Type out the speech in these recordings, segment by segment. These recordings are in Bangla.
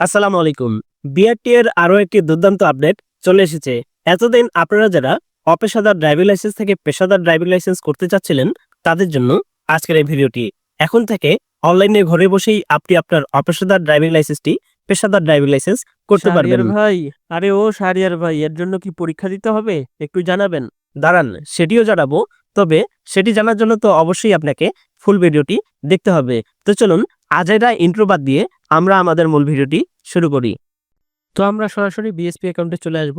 আসসালামু আলাইকুম। বিআরটি এর আরও একটি দুর্দান্ত আপডেট চলে এসেছে। এতদিন আপনারা যারা অপেশাদার ড্রাইভিং লাইসেন্স থেকে পেশাদার ড্রাইভিং লাইসেন্স করতে চাচ্ছিলেন তাদের জন্য আজকের এই ভিডিওটি। এখন থেকে অনলাইনে ঘরে বসেই আপনি আপনার অপেশাদার ড্রাইভিং লাইসেন্সটি পেশাদার ড্রাইভিং লাইসেন্স করতে পারবেন। ভাই আরে ও সারিয়ার ভাই এর জন্য কি পরীক্ষা দিতে হবে? একটু জানাবেন। দাঁড়ান সেটিও জানাব তবে সেটি জানার জন্য তো অবশ্যই আপনাকে ফুল ভিডিওটি দেখতে হবে। তো চলুন আজেরা ইন্ট্রো বাদ দিয়ে আমরা আমাদের মূল ভিডিওটি শুরু করি। তো আমরা সরাসরি বিএসপি অ্যাকাউন্টে চলে আসব।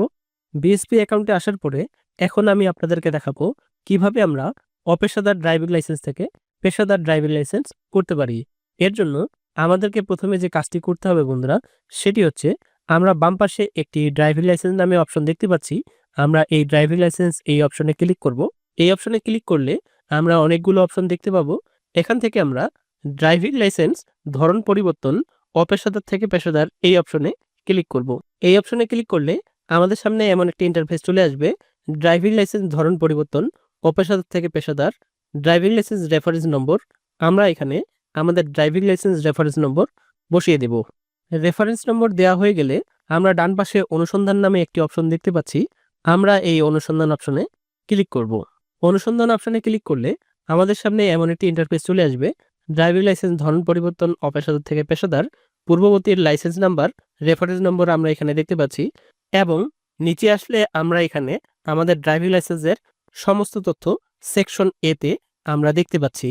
বিএসপি অ্যাকাউন্টে আসার পরে এখন আমি আপনাদেরকে দেখাবো কীভাবে আমরা অপেশাদার ড্রাইভিং লাইসেন্স থেকে পেশাদার ড্রাইভিং লাইসেন্স করতে পারি। এর জন্য আমাদেরকে প্রথমে যে কাজটি করতে হবে বন্ধুরা, সেটি হচ্ছে আমরা বাম পাশে একটি ড্রাইভিং লাইসেন্স নামে অপশন দেখতে পাচ্ছি। আমরা এই ড্রাইভিং লাইসেন্স এই অপশনে ক্লিক করব। এই অপশনে ক্লিক করলে আমরা অনেকগুলো অপশন দেখতে পাবো। এখান থেকে আমরা ড্রাইভিং লাইসেন্স, ধরন পরিবর্তন অপেশাদার থেকে পেশাদার এই অপশনে ক্লিক করব। এই অপশনে ক্লিক করলে আমাদের সামনে এমন একটি ইন্টারফেস চলে আসবে, ড্রাইভিং লাইসেন্স, ধরন পরিবর্তন অপেশাদার থেকে পেশাদার। ড্রাইভিং লাইসেন্স রেফারেন্স নম্বর আমরা এখানে আমাদের ড্রাইভিং লাইসেন্স রেফারেন্স নম্বর বসিয়ে দেব। রেফারেন্স নম্বর দেওয়া হয়ে গেলে আমরা ডান পাশে অনুসন্ধান নামে একটি অপশন দেখতে পাচ্ছি, আমরা এই অনুসন্ধান অপশনে ক্লিক করব। অনুসন্ধান অপশনে ক্লিক করলে আমাদের সামনে এমন একটি ইন্টারফেস চলে আসবে ড্রাইভিং লাইসেন্স ধরন পরিবর্তন অপেশাদার থেকে পেশাদার পূর্ববর্তীর লাইসেন্স নাম্বার, রেফারেন্স নম্বর আমরা এখানে দেখতে পাচ্ছি এবং নিচে আসলে আমরা এখানে আমাদের ড্রাইভিং লাইসেন্সের সমস্ত তথ্য সেকশন এতে আমরা দেখতে পাচ্ছি।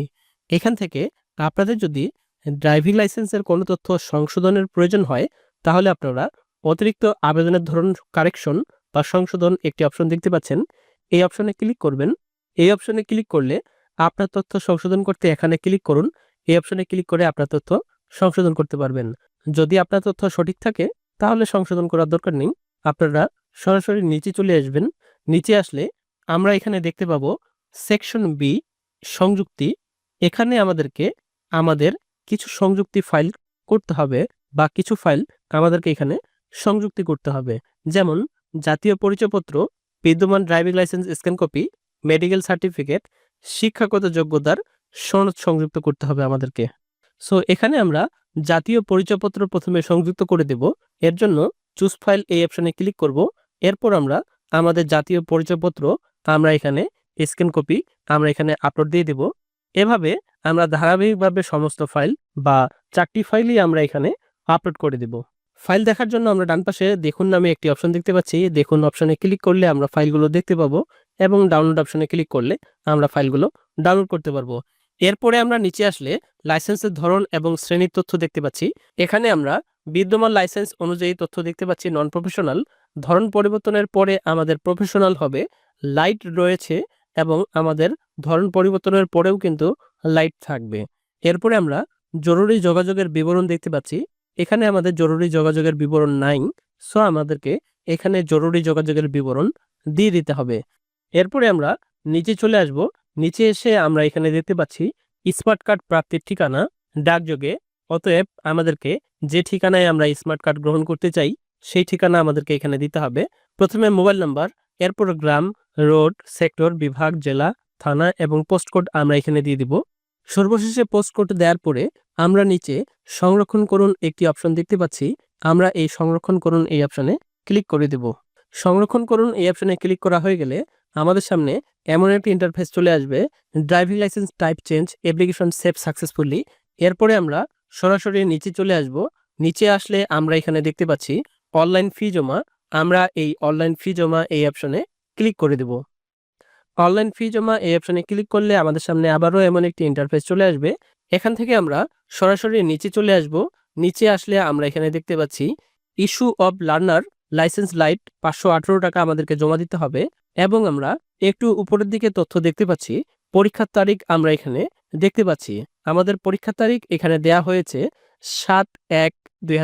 এখান থেকে আপনাদের যদি ড্রাইভিং লাইসেন্সের কোনো তথ্য সংশোধনের প্রয়োজন হয়, তাহলে আপনারা অতিরিক্ত আবেদনের ধরন কারেকশন বা সংশোধন একটি অপশন দেখতে পাচ্ছেন। এই অপশনে ক্লিক করবেন। এই অপশনে ক্লিক করলে আপনার তথ্য সংশোধন করতে এখানে ক্লিক করুন। এই অপশনে ক্লিক করে আপনার তথ্য সংশোধন করতে পারবেন। যদি আপনার তথ্য সঠিক থাকে, তাহলে সংশোধন করার দরকার নেই। আপনারা সরাসরি নিচে চলে আসবেন। নিচে আসলে আমরা এখানে দেখতে পাবো সেকশন বি সংযুক্তি। এখানে আমাদেরকে আমাদের কিছু সংযুক্তি ফাইল করতে হবে বা কিছু ফাইল আমাদেরকে এখানে সংযুক্তি করতে হবে। যেমন জাতীয় পরিচয়পত্র, বিদ্যমান driving license scan copy medical certificate শিক্ষাগত যোগ্যতার সনদ সংযুক্ত করতে হবে আমাদেরকে। সো এখানে আমরা জাতীয় পরিচয়পত্র প্রথমে সংযুক্ত করে দেব। এর জন্য চুজ ফাইল এই অপশানে ক্লিক করব। এরপর আমরা আমাদের জাতীয় পরিচয়পত্র আমরা এখানে স্ক্যান কপি আমরা এখানে আপলোড দিয়ে দেব। এভাবে আমরা ধারাবাহিকভাবে সমস্ত ফাইল বা চারটি ফাইলই আমরা এখানে আপলোড করে দেব। ফাইল দেখার জন্য আমরা ডান পাশে দেখুন নামে একটি অপশন দেখতে পাচ্ছি। দেখুন অপশনে ক্লিক করলে আমরা ফাইলগুলো দেখতে পাবো এবং ডাউনলোড অপশনে ক্লিক করলে আমরা ফাইলগুলো ডাউনলোড করতে পারব। এরপরে আমরা নিচে আসলে লাইসেন্সের ধরন এবং শ্রেণির তথ্য দেখতে পাচ্ছি। এখানে আমরা বিদ্যমান লাইসেন্স অনুযায়ী তথ্য দেখতে পাচ্ছি নন প্রফেশনাল ধরন পরিবর্তনের পরে আমাদের প্রফেশনাল হবে লাইট রয়েছে এবং আমাদের ধরন পরিবর্তনের পরেও কিন্তু লাইট থাকবে। এরপরে আমরা জরুরি যোগাযোগের বিবরণ দেখতে পাচ্ছি। এখানে আমাদের জরুরি যোগাযোগের বিবরণ নাই সো আমাদেরকে এখানে জরুরি যোগাযোগের বিবরণ দিয়ে দিতে হবে। এরপরে আমরা নিচে চলে আসব নিচে এসে আমরা এখানে দেখতে পাচ্ছি স্মার্ট কার্ড প্রাপ্তির ঠিকানা, ডাকযোগে। অতএব আমাদেরকে যে ঠিকানায় আমরা স্মার্ট কার্ড গ্রহণ করতে চাই, সেই ঠিকানা আমাদেরকে এখানে দিতে হবে। প্রথমে মোবাইল নাম্বার, এরপর গ্রাম, রোড, সেক্টর, বিভাগ, জেলা, থানা এবং পোস্ট কোড আমরা এখানে দিয়ে দিব। সর্বশেষে পোস্ট কোড দেওয়ার পরে আমরা নিচে সংরক্ষণ করুন একটি অপশন দেখতে পাচ্ছি। আমরা এই সংরক্ষণ করুন এই অপশনে ক্লিক করে দেব। সংরক্ষণ করুন এই অপশনে ক্লিক করা হয়ে গেলে আমাদের সামনে এমন একটি ইন্টারফেস চলে আসবে driving license type change application save successfully এরপরে আমরা সরাসরি নিচে চলে আসব। নিচে আসলে আমরা এখানে দেখতে পাচ্ছি অনলাইন ফি জমা। আমরা এই অনলাইন ফি জমা এই অপশনে ক্লিক করে দেব। অনলাইন ফি জমা এই অপশনে ক্লিক করলে আমাদের সামনে আবারও এমন একটি ইন্টারফেস চলে আসবে। এখান থেকে আমরা সরাসরি নিচে চলে আসব। নিচে আসলে আমরা এখানে দেখতে পাচ্ছি issue of learner license light পাঁচশো আঠারো টাকা আমাদেরকে জমা দিতে হবে। এবং আমরা একটু উপরের দিকে তথ্য দেখতে পাচ্ছি। পরীক্ষার তারিখ আমরা এখানে দেখতে পাচ্ছি। আমাদের পরীক্ষার তারিখ এখানে দেয়া হয়েছে সাত এক দুই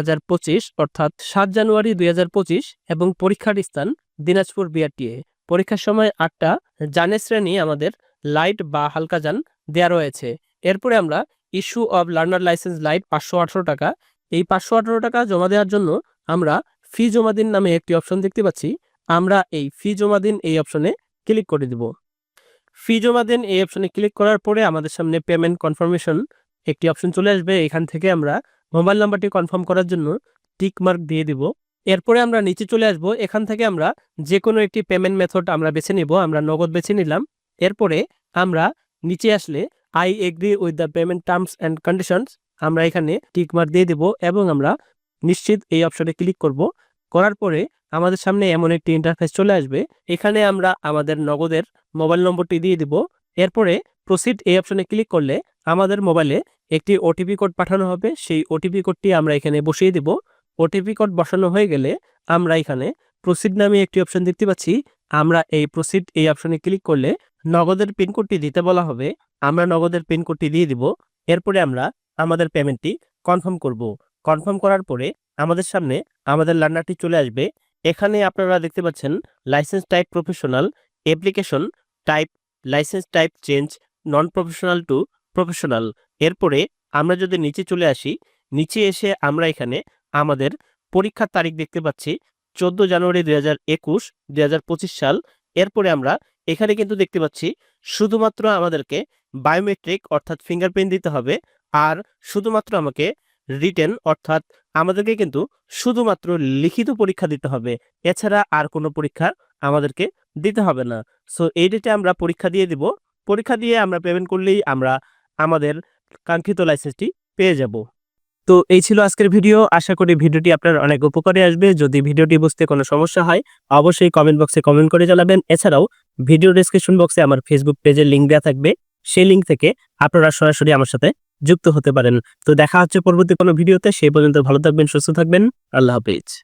অর্থাৎ সাত জানুয়ারি দুই হাজার পঁচিশ এবং পরীক্ষার স্থান দিনাজপুর বিআরটিএ। পরীক্ষার সময় আটটা, জানের শ্রেণি আমাদের লাইট বা হালকা যান দেয়া রয়েছে। এরপরে আমরা issue of learner license light পাঁচশো আঠারো টাকা। এই পাঁচশো আঠারো টাকা জমা দেওয়ার জন্য আমরা ফি জমা দিন নামে একটি অপশন দেখতে পাচ্ছি। আমরা এই ফি জমা দিন এই অপশনে ক্লিক করে দিব। ফি জমা দিন এই অপশনে ক্লিক করার পরে আমাদের সামনে পেমেন্ট কনফার্মেশন একটি অপশন চলে আসবে। এখান থেকে আমরা মোবাইল নাম্বারটি কনফার্ম করার জন্য টিক মার্ক দিয়ে দিব। এরপরে আমরা নিচে চলে আসব। এখান থেকে আমরা যে কোনো একটি পেমেন্ট মেথড আমরা বেছে নিব। আমরা নগদ বেছে নিলাম। এরপরে আমরা নিচে আসলে I agree with the payment terms and conditions আমরা এখানে টিক মার্ক দিয়ে দিব এবং আমরা নিশ্চিত এই অপশনে ক্লিক করব। করার পরে আমাদের সামনে এমন একটি ইন্টারফেস চলে আসবে। এখানে আমরা আমাদের নগদের মোবাইল নম্বরটি দিয়ে দিব। এরপরে প্রসিড এই অপশনে ক্লিক করলে আমাদের মোবাইলে একটি ওটিপি কোড পাঠানো হবে। সেই ওটিপি কোডটি আমরা এখানে বসিয়ে দিব। ওটিপি কোড বসানো হয়ে গেলে আমরা এখানে প্রসিড নামে একটি অপশন দেখতে পাচ্ছি। আমরা এই প্রসিড এই অপশনে ক্লিক করলে নগদের পিনকোডটি দিতে বলা হবে। আমরা নগদের পিনকোডটি দিয়ে দিব। এরপরে আমরা আমাদের পেমেন্টটি কনফার্ম করব। কনফার্ম করার পরে আমাদের সামনে আমাদের লার্নারটি চলে আসবে। এখানে আপনারা দেখতে পাচ্ছেন license type professional application type license type change non professional to professional এরপরে আমরা যদি নিচে চলে আসি, নিচে এসে আমরা এখানে আমাদের পরীক্ষার তারিখ দেখতে পাচ্ছি, চোদ্দ জানুয়ারি দুই হাজার একুশ, দুই হাজার পঁচিশ সাল। এরপরে আমরা এখানে কিন্তু দেখতে পাচ্ছি শুধুমাত্র আমাদেরকে বায়োমেট্রিক অর্থাৎ ফিঙ্গারপ্রিন্ট দিতে হবে, আর শুধুমাত্র আমাকে রিটেন অর্থাৎ আমাদেরকে কিন্তু শুধুমাত্র লিখিত পরীক্ষা দিতে হবে। এছাড়া আর কোনো পরীক্ষা আমাদেরকে দিতে হবে না। সো এই ডেটে আমরা পরীক্ষা দিয়ে দিব। পরীক্ষা দিয়ে আমরা পেমেন্ট করলেই আমরা আমাদের কাঙ্ক্ষিত লাইসেন্সটি পেয়ে যাব। তো এই ছিল আজকের ভিডিও আশা করি ভিডিওটি আপনার অনেক উপকারে আসবে। যদি ভিডিওটি বুঝতে কোনো সমস্যা হয়, অবশ্যই কমেন্ট বক্সে কমেন্ট করে জানাবেন। এছাড়াও ভিডিও ডেসক্রিপশন বক্সে আমার ফেসবুক পেজের লিঙ্ক দেওয়া থাকবে। সেই লিঙ্ক থেকে আপনারা সরাসরি আমার সাথে যুক্ত হতে পারেন। তো দেখা হচ্ছে পরবর্তী কোনো ভিডিওতে, সেই পর্যন্ত ভালো থাকবেন, সুস্থ থাকবেন। আল্লাহ হাফিজ।